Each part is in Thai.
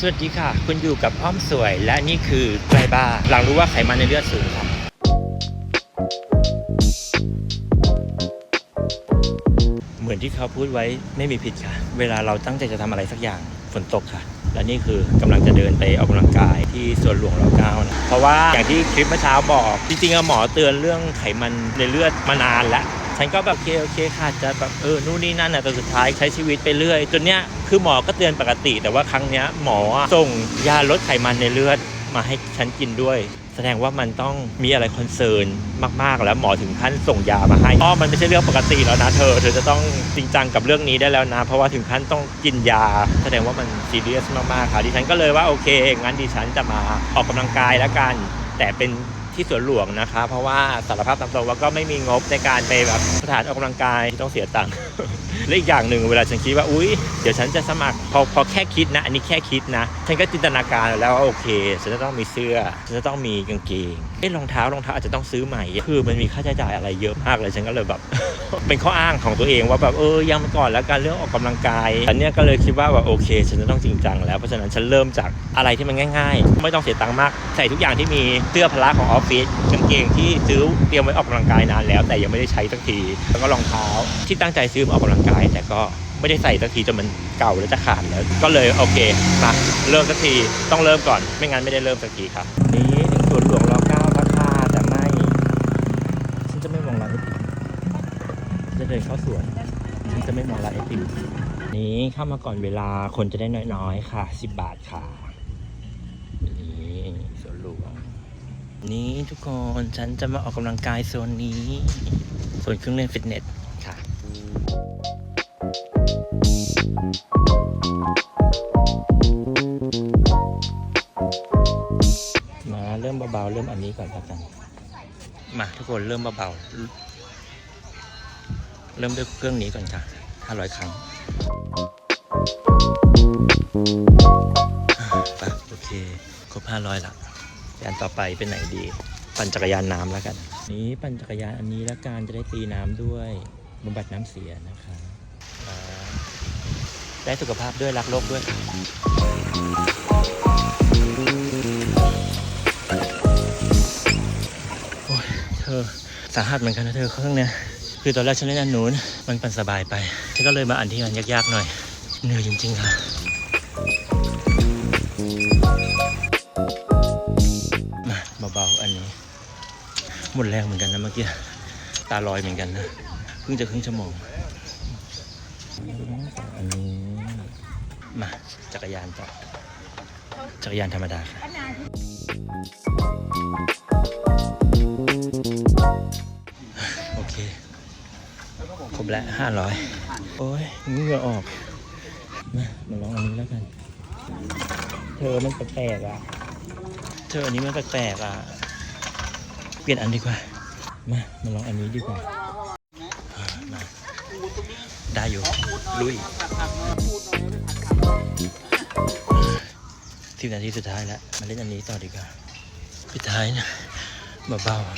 สวัสดีค่ะ คุณอยู่กับอ้อมสวย และนี่คือไกลบ้า หลังรู้ว่าไขมันในเลือดสูงครับ เหมือนที่เขาพูดไว้ไม่มีผิดค่ะ เวลาเราตั้งใจจะทำอะไรสักอย่างฝนตกค่ะ และนี่คือกำลังจะเดินไปออกกำลังกายที่สวนหลวงรอเก้านะ เพราะว่าอย่างที่คลิปเมื่อเช้าบอก จริงๆหมอเตือนเรื่องไขมันในเลือดมานานแล้ว ฉันก็แบบโอเคโอเคค่ะจะแบบเออนู่นนี่นั่นนะแต่สุดท้ายใช้ชีวิตไปเรื่อยจนเนี้ยคือหมอก็เตือนปกติ แต่ว่าครั้งเนี้ยหมอส่งยาลดไขมันในเลือดมาให้ฉันกินด้วย แสดงว่ามันต้องมีอะไรคอนเซิร์นมากๆแล้วหมอถึงขั้นส่งยามาให้อ๋อมันไม่ใช่เรื่องปกติแล้วนะเธอ เธอจะต้องจริงจังกับเรื่องนี้ได้แล้วนะ เพราะว่าถึงขั้นต้องกินยา แสดงว่ามันซีเรียสมากๆค่ะดิฉันก็เลยว่าโอเคงั้นดิฉันจะมาออกกำลังกายแล้วกัน แต่เป็น ที่สวนหลวงนะคะ เพราะว่าสารภาพตามตรงว่าก็ไม่มีงบในการไปแบบสถานออกกำลังกายที่ต้องเสียตังค์ และอีกอย่างหนึ่งเวลาฉันคิดว่าอุ้ยเดี๋ยวฉันจะสมัครพอพอแค่คิดนะ อันนี้แค่คิดนะ ฉันก็จินตนาการแล้วว่าโอเค ฉันจะต้องมีเสื้อ ฉันจะต้องมีกางเกงเอ้รองเท้ารองเท้าอาจจะต้องซื้อใหม่ คือมันมีค่าใช้จ่ายอะไรเยอะมากเลยฉันก็เลยแบบ เป็นข้ออ้างของตัวเองว่าแบบเออยังมาก่อนแล้วการเรื่องออกกำลังกายอันนี้ก็เลยคิดว่าแบบโอเค ฉันจะต้องจริงจังแล้วเพราะฉะนั้นฉันเริ่มจากอะไรที่มันง่าย ๆ ไม่ต้องเสียตังค์มากใส่ทุกอย่างที่มีเสื้อพละของออฟฟิศกางเกงที่ซื้อเตรียมไว้ออกกำลังกายนานแล้ว แต่ยังไม่ได้ใช้สักทีแล้วก็รองเท้าที่ตั้งใจซื้อมาออกกำลังกาย แต่ก็ไม่ได้ใส่สักทีจนมันเก่าแล้วจะขาดแล้ว ก็เลยโอเคมาเริ่มสักทีต้องเริ่มก่อน ไม่งั้นไม่ได้เริ่มสักทีครับนี้ถึงสวนหลวงรอเก้าราคาแต่ไม่ฉันจะไม่มองร้านไอติมจะเดินเข้าสวนฉันจะไม่มองร้านไอติมนี้เข้ามาก่อนเวลาคนจะได้น้อยๆค่ะ 10 บาทค่ะ นี่สวนหลวง นี่ทุกคนฉันจะมาออกกำลังกายโซนนี้โซนเครื่องเล่นฟิตเนสค่ะมาเริ่มเบาๆเริ่มอันนี้ก่อนแล้วกันมาทุกคนเริ่มเบาๆเริ่มด้วยเครื่องนี้ก่อนค่ะ500 ครั้งไปโอเค ครบ 500ละ ยานต่อไปเป็นไหนดี ปั่นจักรยานน้ำแล้วกัน นี้ปั่นจักรยานอันนี้แล้วการจะได้ตีน้ำด้วยบำบัดน้ำเสียนะคะได้สุขภาพด้วยรักโลกด้วยโอ้ยเธอสาหัสเหมือนกันนะเธอเครื่องเนี้ยคือตอนแรกฉันเล่นอันนู้นมันปั่นสบายไปฉันก็เลยมาอันที่มันยากๆหน่อยเหนื่อยจริงๆค่ะ หมดแรงเหมือนกันนะเมื่อกี้ ตาลอยเหมือนกันนะ เพิ่งจะครึ่งชั่วโมงอันนี้มาจักรยานต่อจักรยานธรรมดาค่ะโอเค ครบแล้วห้าร้อยโอ้ยเหงื่อออก มา มาลองอันนี้แล้วกัน เธอมันแปลกๆอะ เธออันนี้มันแปลกๆอะ ปลี่ยนอันดีกว่า มา มาลองอันนี้ดีกว่ามาได้อยู่ ลุยสิบนาทีสุดท้ายแล้ว มาเล่นอันนี้ต่อดีกว่าปิดท้ายนะเบาๆ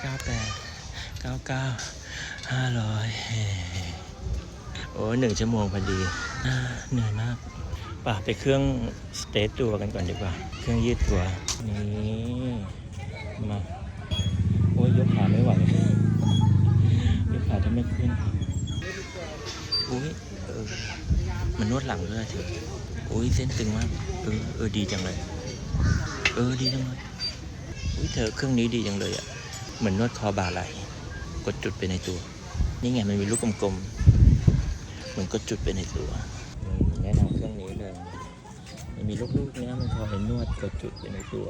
เก้าแปดเก้าเก้าห้าร้อย โอ้ยหนึ่งชั่วโมงพอดีอ่าเหนื่อยมากป่ะไปเครื่องสเตทตัวกันก่อนดีกว่า เครื่องยืดตัว นี่มา โอ้ยยกขาไม่ไหวยกขาจะไม่ขึ้นอุ้ยเออมันนวดหลังด้วยเถอะอุ้ยเส้นตึงมาก เออเออดีจังเลย เออดีจังเลยอุ้ยเธอเครื่องนี้ดีจังเลยอะ เหมือนนวดคอบ่าไหล กดจุดไปในตัว นี่ไงมันมีลูกกลมๆเห มือนกดจุดไปในตัวอืมแนะนำเครื่องนี้เลยมันมีลูกๆเนี้ยมันคอยนวดกดจุดไปในตัว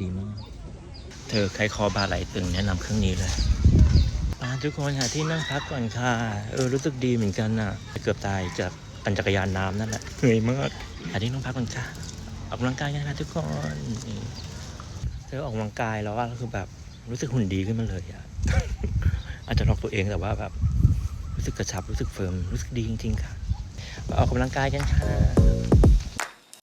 ดีมาก เธอใครคอบ่าไหลตึงแนะนำเครื่องนี้เลยมาทุกคนหาที่นั่งพักก่อนค่ะ เออรู้สึกดีเหมือนกันน่ะ เกือบตายจากปั่นจักรยานน้ำนั่นแหละเหนื่อยมากหาที่นั่งพักก่อนค่ะออกกำลังกายกันค่ะทุกคนนี่เธอออกกำลังกายแล้วว่าคือแบบรู้สึกหุ่นดีขึ้นมาเลยอะอาจจะหลอกตัวเองแต่ว่าแบบ รู้สึกกระชับรู้สึกเฟิร์มรู้สึกดีจริงๆค่ะมาออกกำลังกายกันค่ะ